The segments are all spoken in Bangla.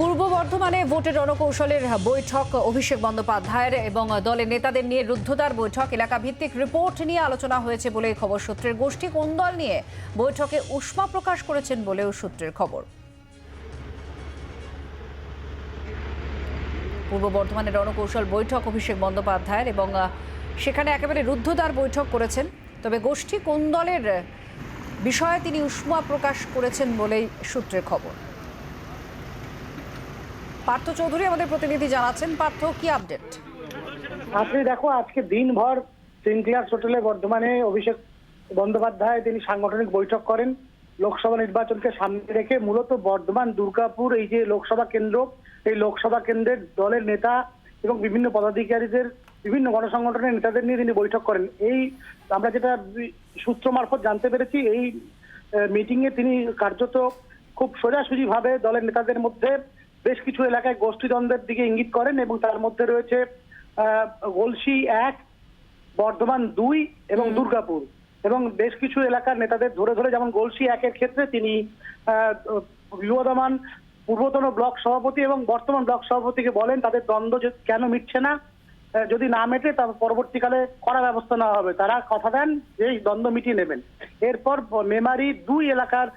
পূর্ব বর্ধমানে ভোটের রণকৌশলের বৈঠক, অভিষেক বন্দ্যোপাধ্যায়ের এবং দলের নেতাদের নিয়ে রুদ্ধদ্বার বৈঠক এলাকা ভিত্তিক রিপোর্ট নিয়ে আলোচনা হয়েছে বলে খবর সূত্রের গোষ্ঠী কোন দল নিয়ে বৈঠকে উষ্মা প্রকাশ করেছেন বলেও সূত্রের খবর। পূর্ব বর্ধমানের রণকৌশল বৈঠক, অভিষেক বন্দ্যোপাধ্যায়ের এবং সেখানে একেবারে রুদ্ধদ্বার বৈঠক করেছেন। তবে গোষ্ঠী কোন দলের বিষয়ে তিনি উষ্মা প্রকাশ করেছেন বলেই সূত্রের খবর। পার্থ চৌধুরী আমাদের প্রতিনিধি জানাচ্ছেন। পার্থ, কি আপডেট আপনি দেখো, আজকে দিনভর সিনক্লিয়ার্স হোটেলে বর্ধমানে অভিষেক বন্দ্যোপাধ্যায় তিনি সাংগঠনিক বৈঠক করেন। লোকসভা নির্বাচনকে সামনে রেখে মূলত বর্ধমান, দুর্গাপুর, এই যে লোকসভা কেন্দ্র, এই লোকসভা কেন্দ্রের দলের নেতা এবং বিভিন্ন পদাধিকারীদের, বিভিন্ন গণসংগঠনের নেতাদের নিয়ে তিনি বৈঠক করেন। এই আমরা যেটা সূত্র মারফত জানতে পেরেছি, এই মিটিং এ তিনি কার্যত খুব সোজাসুজি ভাবে দলের নেতাদের মধ্যে বেশ কিছু এলাকায় গোষ্ঠীদ্বন্দ্বের দিকে ইঙ্গিত করেন এবং তার মধ্যে রয়েছে গলসি এক বর্ধমান দুই এবং দুর্গাপুর। এবং বেশ কিছু এলাকার নেতাদের ধরে ধরে যেমন গলসি একের ক্ষেত্রে তিনি বিবদমান পূর্বতন ব্লক সভাপতি এবং বর্তমান ব্লক সভাপতিকে বলেন তাদের দ্বন্দ্ব কেন মিটছে না যদি না মেটে তার পরবর্তীকালে কড়া ব্যবস্থা নেওয়া হবে। তারা কথা দেন যে এই দ্বন্দ্ব মিটিয়ে নেবেন। এরপর মেমারি দুই এলাকার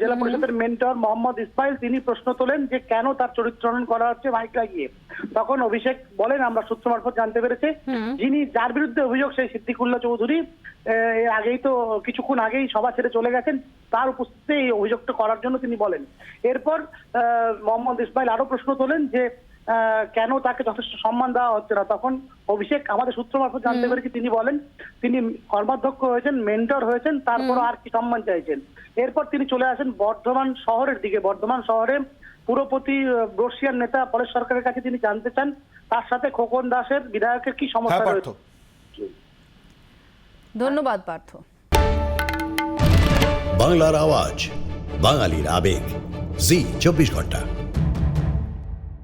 জেলা পরিষদের মেন্টর মোহাম্মদ ইসমাইল তিনি প্রশ্ন তোলেন যে কেন তার চরিত্রহরণ করা হচ্ছে মাইক লাগিয়ে। তখন অভিষেক বলেন আমরা সূত্র মারফত জানতে পেরেছি। যিনি যার বিরুদ্ধে অভিযোগ সেই সিদ্দিকুল্লাহ চৌধুরী এর আগেই তো কিছুক্ষণ আগেই সভা ছেড়ে চলে গেছেন তার উপস্থিতিতে এই অভিযোগটা করার জন্য তিনি বলেন। এরপর আহ, মোহাম্মদ ইসমাইল আরও প্রশ্ন তোলেন যে কেন তাকে যথেষ্ট সম্মান দেওয়া হচ্ছে না? তখন অভিষেক আমাদের সূত্র মারফত জানতে পেরেছি তিনি বলেন তিনি কর্মাধ্যক্ষ হয়েছেন মেন্টর হয়েছেন তারপর আর কি সম্মান চাইছেন। এরপর তিনি চলে আসেন বর্ধমান শহরের দিকে। বর্ধমান শহরে পুরোপতি বর্ষিয়ার নেতা পরেশ সরকারের কাছে তিনি জানতে চান তার সাথে খোকন দাসের বিধায়কের কি হ্যাঁ সমস্যা পার্থ। রয়েছে ধন্যবাদ পার্থ। বাংলার আওয়াজ বাঙালির আবেগ। জি চব্বিশ ঘণ্টা।